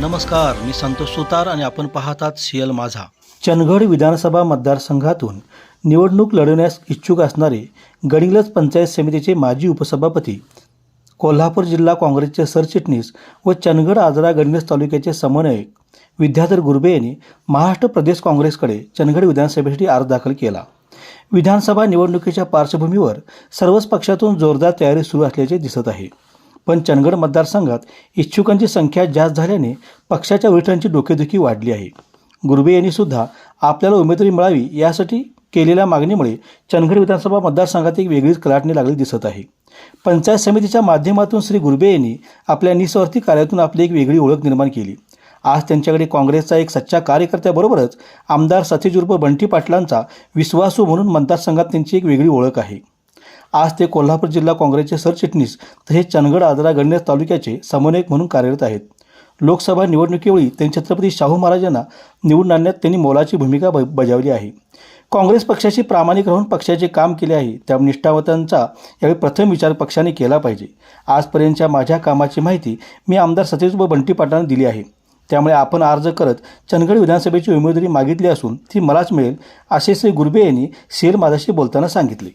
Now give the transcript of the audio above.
नमस्कार मी संतोष सुतार आणि आपण पाहतात सीएल माझा. चंदगड विधानसभा मतदारसंघातून निवडणूक लढवण्यास इच्छुक असणारे गडिंगलज पंचायत समितीचे माजी उपसभापती कोल्हापूर जिल्हा काँग्रेसचे सरचिटणीस व चंदगड आजरा गडिंगलज तालुक्याचे समन्वयक विद्याधर गुरबे यांनी महाराष्ट्र प्रदेश काँग्रेसकडे चंदगड विधानसभेसाठी अर्ज दाखल केला. विधानसभा निवडणुकीच्या पार्श्वभूमीवर सर्वच पक्षातून जोरदार तयारी सुरू असल्याचे दिसत आहे. पण चंदगड मतदारसंघात इच्छुकांची संख्या जास्त झाल्याने पक्षाच्या वरिष्ठांची डोकेदुखी वाढली आहे. गुरबे यांनी सुद्धा आपल्याला उमेदवारी मिळावी यासाठी केलेल्या मागणीमुळे चंदगड विधानसभा मतदारसंघात एक वेगळीच कलाटणी लागली दिसत आहे. पंचायत समितीच्या माध्यमातून श्री गुरबे यांनी आपल्या निस्वार्थी कार्यातून आपली एक वेगळी ओळख निर्माण केली. आज त्यांच्याकडे काँग्रेसचा एक सच्चा कार्यकर्त्याबरोबरच आमदार सतीश उर्फ बंटी पाटलांचा विश्वासू म्हणून मतदारसंघात त्यांची एक वेगळी ओळख आहे. आज ते कोल्हापूर जिल्हा काँग्रेसचे सरचिटणीस तसेच चंदगड आजरा गणनेस तालुक्याचे समन्वयक म्हणून कार्यरत आहेत. लोकसभा निवडणुकीवेळी त्यांनी छत्रपती शाहू महाराजांना निवडून आणण्यात त्यांनी मोलाची भूमिका ब बजावली आहे. काँग्रेस पक्षाशी प्रामाणिक राहून पक्षाचे काम केले आहे. त्या निष्ठावतांचा यावेळी प्रथम विचार पक्षाने केला पाहिजे. आजपर्यंतच्या माझ्या कामाची माहिती मी आमदार सतीश व बंटी पाटलांना दिली आहे. त्यामुळे आपण अर्ज करत चंदगड विधानसभेची उमेदवारी मागितली असून ती मलाच मिळेल असे श्री गुरबे यांनी शेर माझाशी बोलताना सांगितले.